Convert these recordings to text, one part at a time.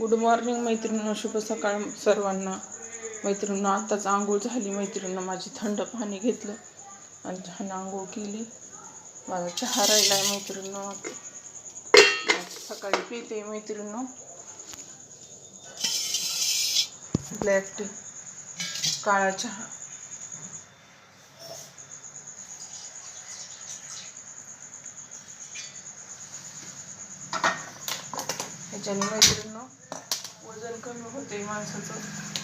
Good morning मैत्रिणींनो. शुभ सकाळ सर्वांना. मैत्रिणींना आत्ताच आंघोळ झाली. मैत्रिणीनं माझी थंड पाणी घेतलं आणि छान आंघोळ केली. माझा चहा राहिला आहे मैत्रिणीनं. सकाळी पिते मैत्रिणीनं. ब्लॅक टी काळा चहा. ह्याच्याने मैत्रिणीनं वजन कमी होते माणसाचं.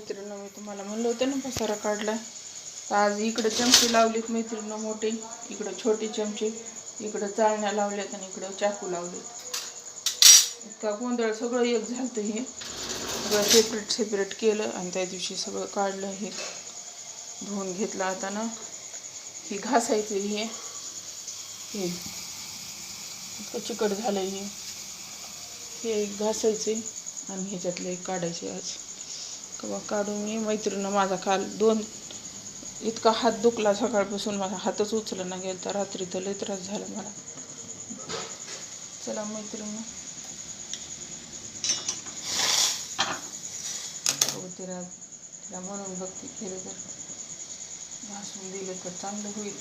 मैत्रिणं मी तुम्हाला म्हणलं होतं ना पसारा काढला. तर आज इकडं चमचे लावलेत मैत्रिणं मोठे. इकडं छोटे चमचे इकडं चाळण्या लावल्यात आणि इकडं चाकू लावलेत. इतका गोंधळ सगळं एक झालं हे. सगळं सेपरेट सेपरेट केलं आणि त्या दिवशी सगळं काढलं हे. धुवून घेतलं आता ना. ही घासायचं हे. हे. इतकं चिकट झालं हे. हे घासायचे आणि ह्याच्यातले काढायचे आज. कवा काढून मी मैत्रीनं माझा काल दोन इतका हात दुखला सकाळपासून माझा हातच उचला ना गेला तर रात्री तर लय त्रास झाला मला. चला मैत्रीण हो, तिला तिला म्हणून बघते केलं तर भासून दिलं तर चांगलं होईल.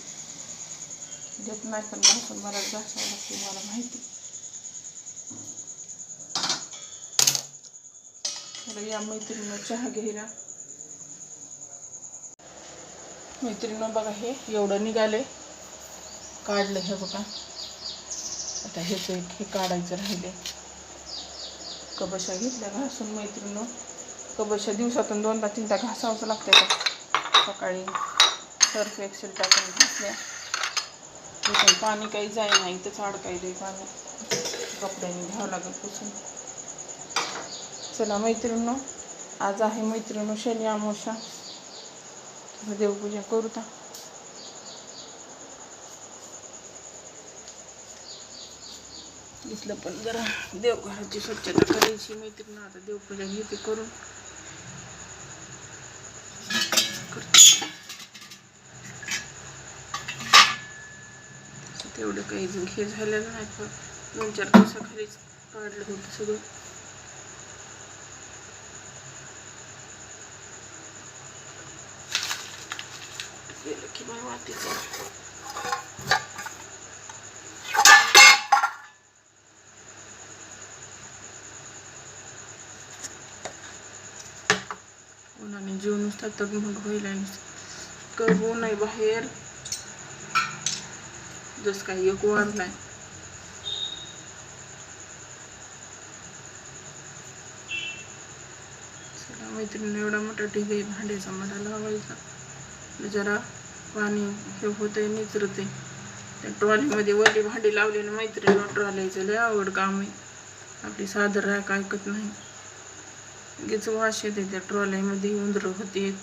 देत नाही पण घासून मला घासावं लागते मला माहिती. तर या मैत्रिणीनं चहा घ्यायला. मैत्रिणीनं बघा हे एवढं निघाले काढलं हे बघा. आता हेच एक हे काढायचं राहिले कबशा घेतल्या घासून मैत्रिणीनं? कबशा दिवसातून दोनदा तीनदा घासावंच लागते का सकाळी सर्फ एक्सेल टाकून घासल्या. पाणी काही जाय नाही इथंच दे पाणी कपड्याने घ्यावं लागेल पुसून. चला मैत्रिणी आज आहे मैत्रिणी शनी अमावस्या. देवपूजा करू ता. इथलं पण जरा देवघराची स्वच्छता करायची मैत्रिणी आता देवपूजा घेते करून. तेवढं काही हे झालेलं नाही पण दोन चार दिवसाखालीच काढलं होतं सगळं. गेलं की उन्हाने जीवन नुसता तर मग होईल आणि कब ऊन आहे बाहेर जस काही एक वाढलाय चला मैत्रिणी एवढा मोठा ढिग भांड्याचा मला लावायचा. जरा पाणी हे होतंय निचरते त्या ट्रॉलीमध्ये वडी भांडी लावलेली मैत्रीण ट्रॉलीचं लय आवड काम आहे. आपली सादर राख ऐकत नाही. लगेच वाश येते त्या ट्रॉलीमध्ये उंदरं होते एक.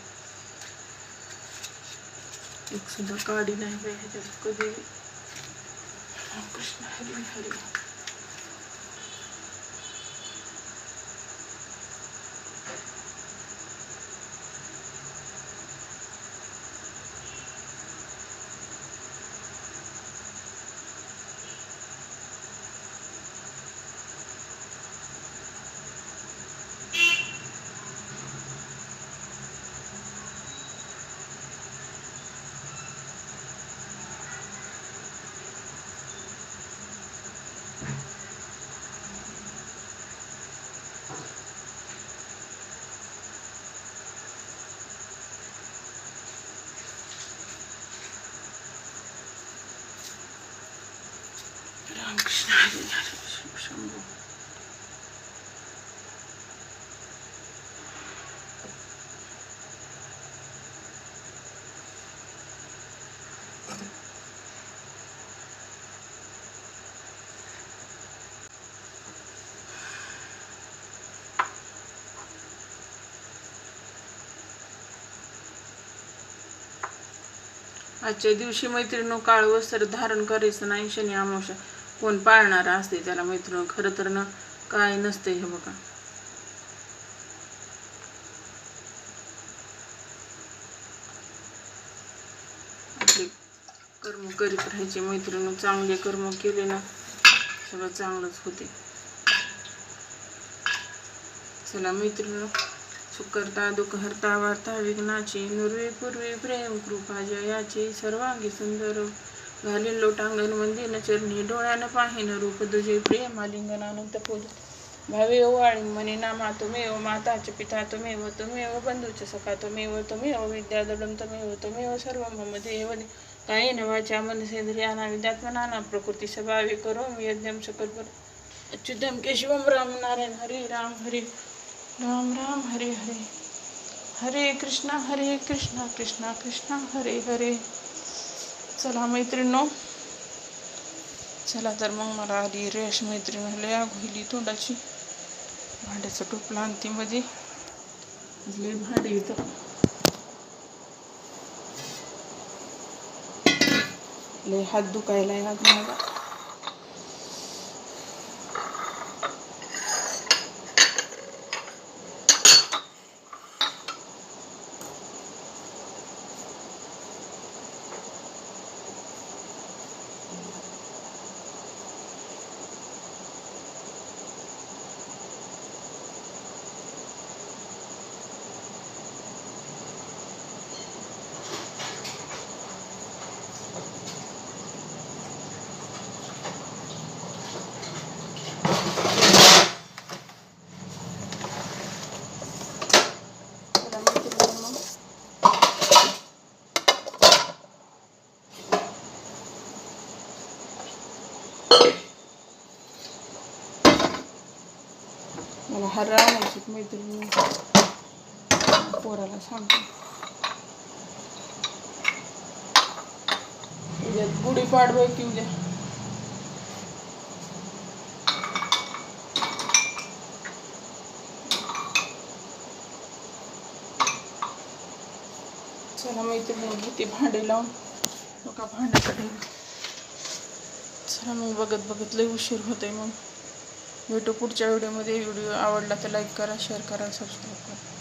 सुद्धा काडी नाही ह्याच्यात कधी कृष्ण हरी हरी. आजच्या दिवशी मैत्रिणी काळ वस्त्र धारण करायचं नाही शनी अमावस्या. कोण पाळणारा असते त्याला मैत्रिणी खरं तर ना काय नसते हे बघा. आपले कर्म करीत राहायचे. मैत्रिणी चांगले कर्म केले ना सगळं चांगलंच होते. चला मैत्रिणी सुकरता दुःखहर्ता वार्ता विघ्नाची नुरवी पूर्वी प्रेम कृपा जयाची सर्वांगी सुंदर. ಘಾಲಿನ ಲೋಟಾಂಗನ ಮಂದಿನ ಚರ್ಣಿ ಡೋಳಾನ ಪಾಹಿನ ರೂಪದು ಜಯ ಪ್ರಿಯ ಮಾಲಿಂಗನ ಅನಂತ ಪೂಜ ભાવેવ વાણી મને નામા તુમેવ માતા ચ પિતા તુમેવ તુમેવ બંધુ ચ સખા તુમેવ તુમેવ વિદ્યાદળમ તમેવ તુમેવ સર્વમ મમ દેવ કાયેન વાચા મનસેન્દ્રિયાના વિદ્યાત્મનાના પ્રકૃતિ સ્વભાવે કરો, યજ્ઞમ સકલ પર. અચ્યુતમ કેશવમ રામ નારાયણ, હરે રામ હરે રામ રામ, હરે હરે. હરે કૃષ્ણ હરે કૃષ્ણ કૃષ્ણ કૃષ્ણ, હરે હરે. चला मैत्रिणो चला तर मग मला आली रेश मैत्रीण लय आग तोंडाची. भांड्याचं टोपलं आणते मध्ये लय भांडे इथं. लय हात दुखायला आज मला चला मैत्रिणींनो, मग बाहेर हर मैत्रिणी. पोराला सांगते. उद्या गुढीपाडवा पाडवे की उद्या? चला मैत्रिणी घेते भांडे लावून नका भांड्याकडे चला मग बघत बघत लई उशीर होतोय मग भेटू पुढच्या व्हिडिओमध्ये. व्हिडिओ आवडला तर लाईक करा शेअर करा सबस्क्राईब करा.